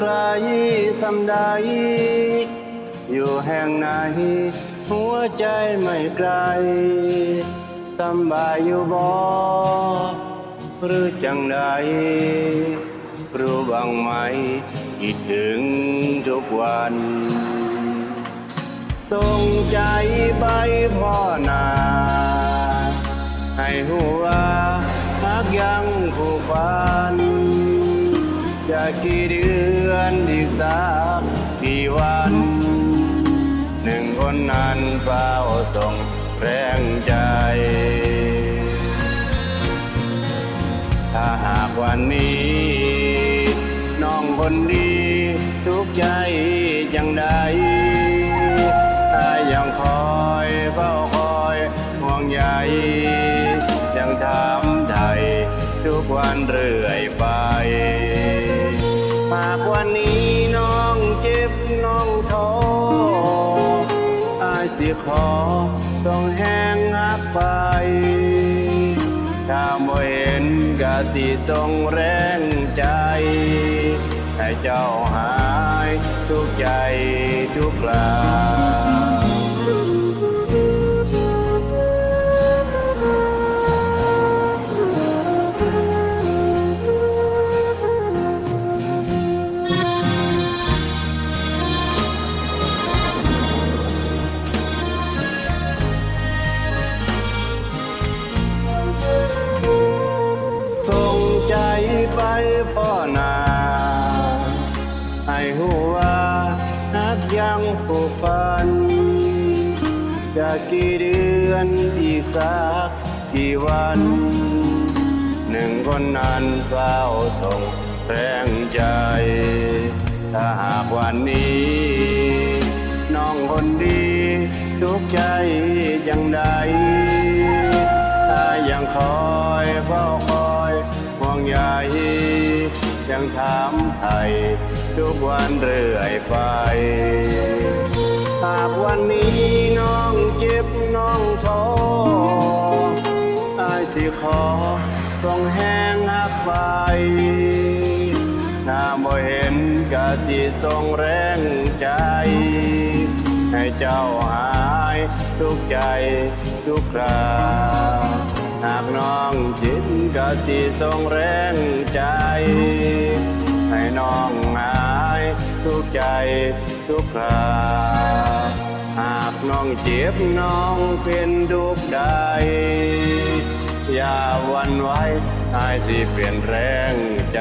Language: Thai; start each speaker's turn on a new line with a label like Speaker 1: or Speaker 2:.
Speaker 1: ไกลสำใด อยู่แห่งไหน หัวใจไม่ไกลสำบายอยู่บ่หรือจังใดรู้บ้างไหมคิดถึงทุกวันส่งใจไปพ่อนาให้หัวหักยังผูกพัน จะกี่เดือนอีกสักกี่วัน หนึ่งคนนั้นเฝ้าส่งแรงใจ ถ้าหากวันนี้ น้องคนดีทุกใจจังใดถ้ายังคอยเฝ้าคอยห่วงใยยังถามไทยทุกวันเรื่อยไป สิขอต้องแห้งหักไป ถ้าบ่เห็นก็สิต้องแรงใจ ให้เจ้าหายทุกใจทุกลา ใจไปพ่อนาให้หัวหักยังผูกพันจะกี่เดือนอีกสักกี่วัน หนึ่งคนนั้นเฝ้าส่งแรงใจ ถ้าหากวันนี้ น้องคนดีทุกใจยังใดถ้ายังคอยเฝ้าคอย ยังถามไทยทุกวันเรื่อยไป หากวันนี้น้องเจ็บน้องท้ออายสิขอต้องแห้งหักไปถ้าบ่เห็นก็สิต้องแรงใจ ให้เจ้าหายทุกใจทุกคราหากน้องจิตก็สิส่งแรงใจ องหายทุกใจทุกคราหากน้องเจ็บน้องเป็นทุกใด อย่าหวันไหว้อายสิเปลี่ยนแรงใจ